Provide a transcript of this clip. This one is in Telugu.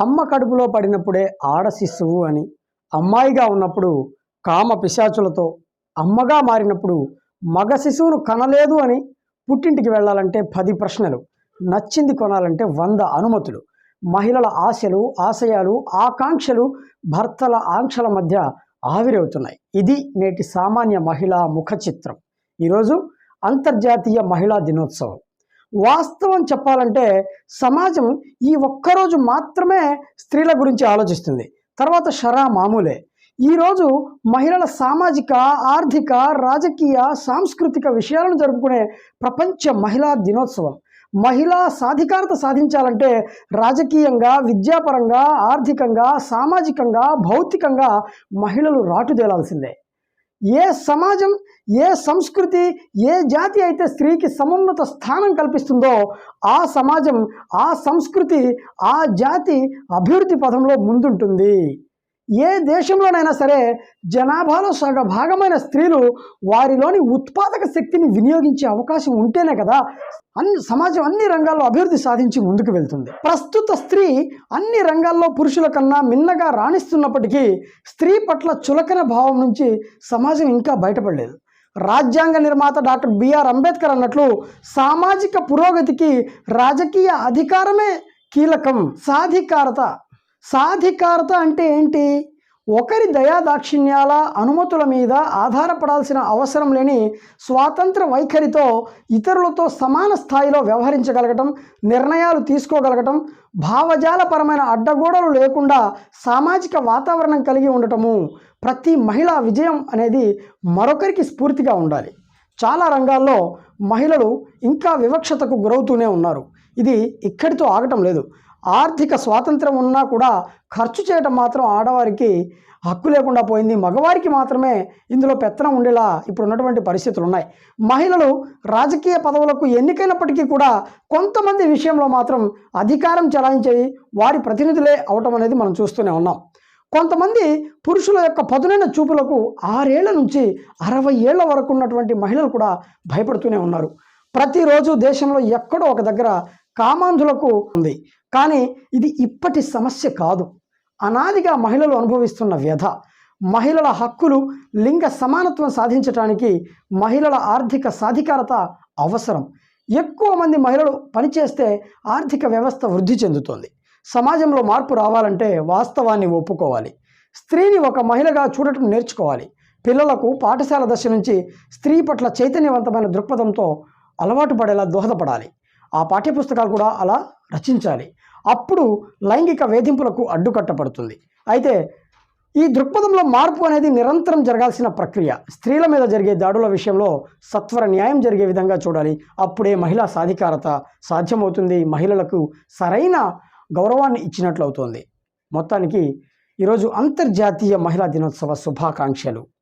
అమ్మ కడుపులో పడినప్పుడే ఆడ శిశువు అని. అమ్మాయిగా ఉన్నప్పుడు కామ పిశాచులతో అమ్మగా మారినప్పుడు మగ శిశువును కనలేదు అని పుట్టింటికి వెళ్ళాలంటే పది ప్రశ్నలు. నచ్చింది కొనాలంటే వంద అనుమతులు. మహిళల ఆశలు ఆశయాలు ఆకాంక్షలు భర్తల ఆంక్షల మధ్య ఆవిరవుతున్నాయి. ఇది నేటి సామాన్య మహిళా ముఖ చిత్రం ఈరోజు అంతర్జాతీయ మహిళా దినోత్సవం. వాస్తవం చెప్పాలంటే సమాజం ఈ ఒక్కరోజు మాత్రమే స్త్రీల గురించి ఆలోచిస్తుంది. తర్వాత షరా మామూలే. ఈరోజు మహిళల సామాజిక ఆర్థిక రాజకీయ సాంస్కృతిక విషయాలను జరుపుకునే ప్రపంచ మహిళా దినోత్సవం. మహిళా సాధికారత సాధించాలంటే రాజకీయంగా విద్యాపరంగా ఆర్థికంగా సామాజికంగా భౌతికంగా మహిళలు రాటుదేలాల్సిందే ఏ సమాజం ఏ సంస్కృతి ఏ జాతి అయితే స్త్రీకి సమున్నత స్థానం కల్పిస్తుందో ఆ సమాజం ఆ సంస్కృతి ఆ జాతి అభివృద్ధి పథంలో ముందుంటుంది. ఏ దేశంలోనైనా సరే జనాభాలో సగ భాగమైన స్త్రీలు వారిలోని ఉత్పాదక శక్తిని వినియోగించే అవకాశం ఉంటేనే కదా అన్ని సమాజం అన్ని రంగాల్లో అభివృద్ధి సాధించి ముందుకు వెళ్తుంది. ప్రస్తుత స్త్రీ అన్ని రంగాల్లో పురుషుల కన్నా మిన్నగా రాణిస్తున్నప్పటికీ స్త్రీ పట్ల చులకన భావం నుంచి సమాజం ఇంకా బయటపడలేదు. రాజ్యాంగ నిర్మాత డాక్టర్ బిఆర్ అంబేద్కర్ అన్నట్లు సామాజిక పురోగతికి రాజకీయ అధికారమే కీలకం సాధికారత సాధికారత అంటే ఏంటి? ఒకరి దయాదాక్షిణ్యాల అనుమతుల మీద ఆధారపడాల్సిన అవసరం లేని స్వాతంత్ర వైఖరితో ఇతరులతో సమాన స్థాయిలో వ్యవహరించగలగటం నిర్ణయాలు తీసుకోగలగటం భావజాలపరమైన అడ్డగోడలు లేకుండా సామాజిక వాతావరణం కలిగి ఉండటము ప్రతి మహిళా విజయం అనేది మరొకరికి స్ఫూర్తిగా ఉండాలి. చాలా రంగాల్లో మహిళలు ఇంకా వివక్షతకు గురవుతూనే ఉన్నారు. ఇది ఇక్కడితో ఆగటం లేదు. ఆర్థిక స్వాతంత్రం ఉన్నా కూడా ఖర్చు చేయటం మాత్రం ఆడవారికి హక్కు లేకుండా పోయింది. మగవారికి మాత్రమే ఇందులో పెత్తనం ఉండేలా ఇప్పుడు ఉన్నటువంటి పరిస్థితులు ఉన్నాయి మహిళలు రాజకీయ పదవులకు ఎన్నికైనప్పటికీ కూడా కొంతమంది విషయంలో మాత్రం అధికారం చెలాయించేవి వారి ప్రతినిధులే అవటం అనేది మనం చూస్తూనే ఉన్నాం. కొంతమంది పురుషుల యొక్క పదునైన చూపులకు ఆరేళ్ళ నుంచి అరవై ఏళ్ళ వరకు ఉన్నటువంటి మహిళలు కూడా భయపడుతూనే ఉన్నారు. ప్రతిరోజు దేశంలో ఎక్కడో ఒక దగ్గర కామాంధులకు ఉంది. కానీ ఇది ఇప్పటి సమస్య కాదు. అనాదిగా మహిళలు అనుభవిస్తున్న వ్యధ. మహిళల హక్కులు లింగ సమానత్వం సాధించడానికి మహిళల ఆర్థిక సాధికారత అవసరం. ఎక్కువ మంది మహిళలు పనిచేస్తే ఆర్థిక వ్యవస్థ వృద్ధి చెందుతోంది. సమాజంలో మార్పు రావాలంటే వాస్తవాన్ని ఒప్పుకోవాలి. స్త్రీని ఒక మహిళగా చూడటం నేర్చుకోవాలి. పిల్లలకు పాఠశాల దశ నుంచి స్త్రీ పట్ల చైతన్యవంతమైన దృక్పథంతో అలవాటు పడేలా దోహదపడాలి. ఆ పాఠ్యపుస్తకాలు కూడా అలా రచించాలి. అప్పుడు లైంగిక వేధింపులకు అడ్డుకట్టపడుతుంది అయితే ఈ దృక్పథంలో మార్పు అనేది నిరంతరం జరగాల్సిన ప్రక్రియ. స్త్రీల మీద జరిగే దాడుల విషయంలో సత్వర న్యాయం జరిగే విధంగా చూడాలి. అప్పుడే మహిళా సాధికారత సాధ్యమవుతుంది. మహిళలకు సరైన గౌరవాన్ని ఇచ్చినట్లు అవుతుంది మొత్తానికి ఈరోజు అంతర్జాతీయ మహిళా దినోత్సవ శుభాకాంక్షలు.